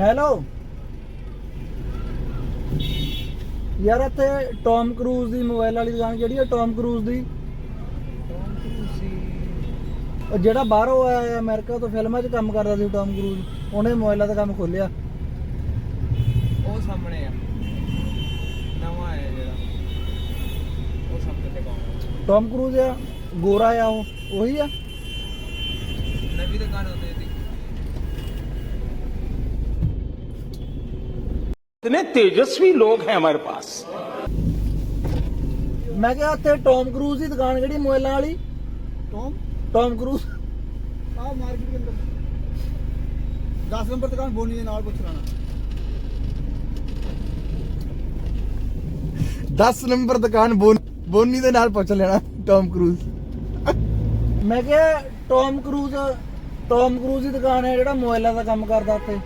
Hello ਯਾਰ ਇੱਥੇ Tom Cruise ਦੀ mobile ਵਾਲੀ ਦੁਕਾਨ ਜਿਹੜੀ ਹੈ ਟੌਮ ਕਰੂਜ਼ ਦੀ? ਉਹ ਜਿਹੜਾ ਬਾਹਰੋਂ ਆਇਆ ਹੈ ਅਮਰੀਕਾ ਤੋਂ ਫਿਲਮਾਂ 'ਚ ਕੰਮ ਕਰਦਾ ਸੀ ਟੌਮ ਕਰੂਜ਼ ਉਹਨੇ ਮੋਬਾਈਲਾਂ ਦਾ ਕੰਮ ਖੋਲਿਆ ਉਹ ਸਾਹਮਣੇ ਆ। ਨਵਾਂ ਆਇਆ ਜਿਹੜਾ। ਉਹ ਸਾਹਮਣੇ ਤੇ ਕੌਣ ਟੌਮ ਕਰੂਜ਼ ਆ ਗੋਰਾ ਆ ਉਹ ਉਹੀ ਆ? ਨਵੀਂ ਦੁਕਾਨ ਹੁੰਦੀ ਸੀ इतने तेजस्वी लोग हैं हमारे पास ਮੈਂ ਕਿਹਾ ਇੱਥੇ ਟੌਮ ਕਰੂਜ਼ ਦੀ ਦੁਕਾਨ ਕਿਹੜੀ ਮੋਬਾਈਲਾਂ ਵਾਲੀ टॉम ਟੌਮ ਕਰੂਜ਼ हाँ मार्केट के अंदर दस नंबर दुकान बोनी है नाल कुछ लाना 10 ਨੰਬਰ ਦੁਕਾਨ ਬੋਨੀ ਦੇ ਨਾਲ ਪੁੱਛ ਲੈਣਾ ਟੌਮ ਕਰੂਜ਼ ਮੈਂ ਕਿਹਾ ਟੌਮ ਕਰੂਜ਼ ਟੌਮ ਕਰੂਜ਼ ਦੀ ਦੁਕਾਨ ਹੈ ਜਿਹੜਾ ਮੋਬਾਈਲਾਂ ਦਾ ਕੰਮ ਕਰਦਾ ਉੱਥੇ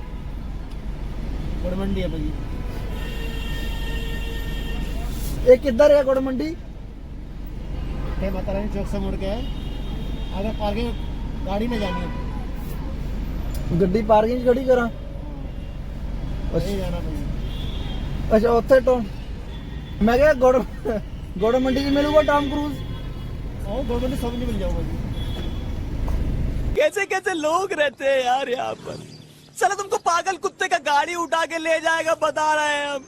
गुड़ मंडी है भाई ਇਹ ਕਿੱਧਰ ਹੈ ਗੁੜ ਮੰਡੀ ये माता रानी चौक से मुड़ के है अगर पार्किंग गाड़ी में जानी है ਗੱਡੀ ਪਾਰਕਿੰਗ 'ਚ ਖੜੀ ਕਰਾਂ वहीं जाना भाई ਅੱਛਾ ਉੱਥੇ ਟੌਮ ਮੈਂ ਕਿਹਾ ਗੁੜ ਗੁੜ ਮੰਡੀ 'ਚ ਮਿਲੂਗਾ ਟੌਮ ਕਰੂਜ਼ और गुड़ मंडी सब नहीं मिल जाओ भाई कैसे कैसे लोग रहते हैं यार यहाँ पर चलो तुमको पागल कुत्ते का गाड़ी उठा के ले जाएगा बता रहे हैं हम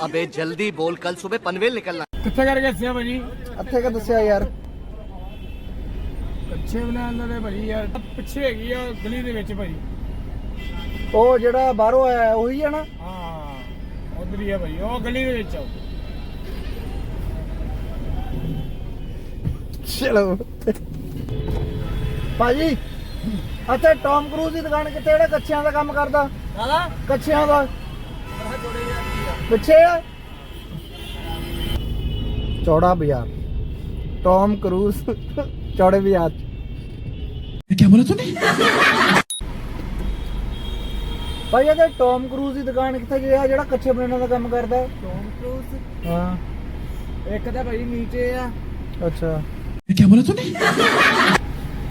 अबे जल्दी बोल कल सुबह पनवेल निकलना कितने करके सिया भाजी ਇੱਥੇ ਕਿ ਦੱਸਿਆ ਯਾਰ ਕੱਚੇ ਬਣਾਉਣ ਦੇ ਭਾਜੀ ਯਾਰ ਪਿੱਛੇ ਹੈਗੀ ਆ ਗਲੀ ਦੇ ਵਿੱਚ ਭਾਜੀ ਉਹ ਜਿਹੜਾ ਬਾਹਰੋਂ ਆਇਆ ਹੈ, ਉਹੀ ਹੈ ਨਾ ਹਾਂ ਉਧਰ ਹੀ ਆ ਭਾਜੀ ਉਹ ਗਲੀ ਦੇ ਵਿੱਚ ਆ ਚਲੋ ਭਾਜੀ ਇੱਥੇ ਟੌਮ ਕਰੂਜ਼ ਦੀ ਦੁਕਾਨ ਕਿੱਥੇ ਜਿਹੜਾ ਕੱਚਿਆਂ ਦਾ ਕੰਮ ਕਰਦਾ ਦਾਦਾ ਕੱਚਿਆਂ ਦਾ ਪਿੱਛੇ ਆ। ਚੌੜਾ ਬਾਜ਼ਾਰ। ਟੌਮ ਕਰੂਜ਼ ਚੌੜੇ ਬਾਜ਼ਾਰ ਕੀ ਬੋਲਾ ਤੂੰ ਭਾਈ ਇਹਦੇ ਟੌਮ ਕਰੂਜ਼ ਦੀ ਦੁਕਾਨ ਕਿੱਥੇ ਗਿਆ? ਜਿਹੜਾ ਕੱਚੇ ਬਣਾਉਣ ਦਾ ਕੰਮ ਕਰਦਾ। ਟੌਮ ਕਰੂਜ਼ ਹਾਂ। ਇੱਕ ਤਾਂ ਭਾਜੀ ਨੀਚੇ ਆ। ਅੱਛਾ।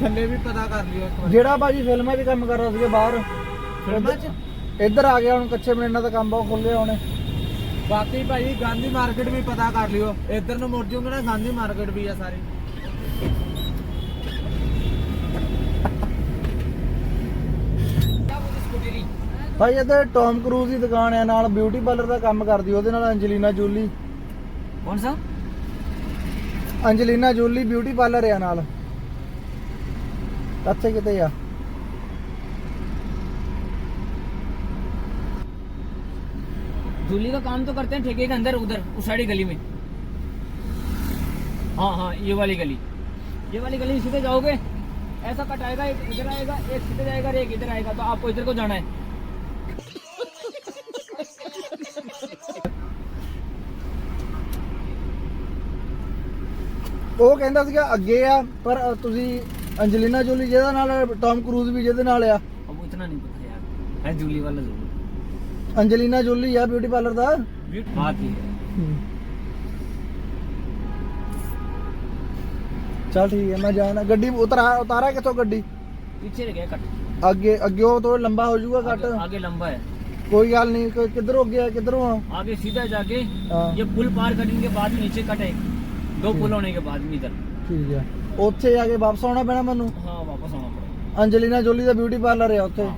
ਥੱਲੇ ਵੀ ਪਤਾ ਕਰ ਲਿਓ ਇੱਕ ਵਾਰ। ਜਿਹੜਾ ਭਾਜੀ ਫਿਲਮਾਂ 'ਚ ਕੰਮ ਕਰਦਾ ਸੀਗਾ ਬਾਹਰ। ਫਿਲਮਾਂ 'ਚ? ਇੱਧਰ ਆ ਗਿਆ ਹੁਣ ਕੱਚੇ ਬਣਾਉਣ ਦਾ ਕੰਮ ਬਹੁਤ ਖੁੱਲਿਆ ਉਹਨੇ। ਬਾਕੀ ਭਾਜੀ ਗਾਂਧੀ ਮਾਰਕੀਟ ਵੀ ਪਤਾ ਕਰ ਲਿਓ। ਇੱਧਰ ਨੂੰ ਮੁੜ ਜੂਗੇ ਨਾ ਗਾਂਧੀ ਮਾਰਕੀਟ ਵੀ ਆ ਸਾਰੀ। ਭਾਈ ਇੱਥੇ ਟੌਮ ਕਰੂਜ਼ ਦੀ ਦੁਕਾਨ ਹੈ ਨਾਲ ਬਿਊਟੀ ਪਾਰਲਰ ਦਾ ਕੰਮ ਕਰਦੀ ਉਹਦੇ ਨਾਲ ਅੰਜਲੀਨਾ ਜੋਲੀ। ਕੌਣ ਸਾ? ਅੰਜਲੀਨਾ ਜੋਲੀ ਬਿਊਟੀ ਪਾਰਲਰ ਆ ਨਾਲ। ਇੱਥੇ ਕਿਤੇ ਆ। जूली का काम तो करते हैं ठेके के अंदर उधर उस साइड गली में हाँ हाँ ये वाली गली ये वाली गली सीधे जाओगे ऐसा कट आएगा एक इधर आएगा एक सीधे जाएगा और एक इधर आएगा तो आपको इधर को जाना है ਉਹ ਕਹਿੰਦਾ ਸੀਗਾ ਅੱਗੇ ਆ ਪਰ ਅ, ਤੁਸੀਂ ਅੰਜਲੀਨਾ ਜੋਲੀ ਜਿਹਦੇ ਨਾਲ ਟੌਮ ਕਰੂਜ਼ ਵੀ ਜਿਹਦੇ ਨਾਲ ਆ अब वो इतना नहीं पता यार है जूली वाला जरूर ਅੰਜਲੀਨਾ ਜੋਲੀ ਆ ਬਿਊਟੀ ਪਾਰਲਰ ਦਾ बात ही है ਚਲ ਠੀਕ ਹੈ ਮੈਂ ਜਾਣਾ ਗੱਡੀ ਉਤਰਾ ਉਤਾਰਾ ਕਿੱਥੋਂ ਗੱਡੀ पीछे रह गया कट ਅੱਗੇ ਅੱਗੇ ਉਹ ਤੋਂ ਲੰਬਾ ਹੋ ਜਾਊਗਾ आगे, ਕੱਟ आगे लंबा है ਕੋਈ ਗੱਲ ਨਹੀਂ ਕਿ- ਕਿੱਧਰੋਂ ਅੱਗੇ ਆ ਕਿੱਧਰੋਂ ਆ आगे सीधा जाके हाँ। ये पुल पार करने के बाद नीचे कट है दो पुल होने के बाद में इधर ਠੀਕ ਹੈ ਉੱਥੇ ਆ ਕੇ ਵਾਪਸ ਆਉਣਾ ਪੈਣਾ ਮੈਨੂੰ हाँ वापस आना पड़ेगा ਅੰਜਲੀਨਾ ਜੋਲੀ ਦਾ ਬਿਊਟੀ ਪਾਰਲਰ ਆ ਉੱਥੇ हाँ,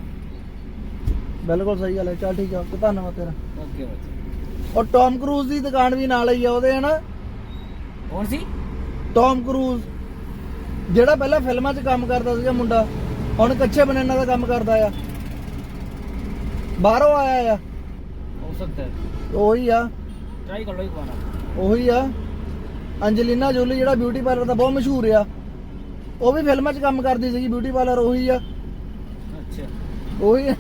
ਬਿਲਕੁਲ ਸਹੀ ਗੱਲ ਹੈ ਚੱਲ ਠੀਕ ਆ ਓਕੇ ਧੰਨਵਾਦ ਤੇਰਾ। Okay bye. ਔਰ ਟੌਮ ਕਰੂਜ਼ ਦੀ ਦੁਕਾਨ ਵੀ ਨਾਲ ਹੀ ਆ ਉਹਦੇ ਹਨਾ? ਕੌਣ ਸੀ? ਟੌਮ ਕਰੂਜ਼ ਜਿਹੜਾ ਪਹਿਲਾਂ ਫਿਲਮਾਂ 'ਚ ਕੰਮ ਕਰਦਾ ਸੀਗਾ ਮੁੰਡਾ ਹੁਣ ਕੱਚੇ ਬਨਾਨਾ ਦਾ ਕੰਮ ਕਰਦਾ ਆ। ਬਾਹਰੋਂ ਆਇਆ ਆ। ਹੋ ਸਕਦਾ ਹੈ। ਉਹੀ ਆ। ਟਰਾਈ ਕਰ ਲਓ ਇੱਕ ਵਾਰ। ਉਹੀ ਆ। ਅੰਜਲੀਨਾ ਜੋਲੀ ਜਿਹੜਾ ਬਿਊਟੀ ਪਾਰਲਰ ਦਾ ਬਹੁਤ ਮਸ਼ਹੂਰ ਆ। ਉਹ ਵੀ ਫਿਲਮਾਂ 'ਚ ਕੰਮ ਕਰਦੀ ਸੀਗੀ ਬਿਊਟੀ ਪਾਰਲਰ ਉਹੀ ਆ। ਅੱਛਾ। ਉਹੀ ਆ।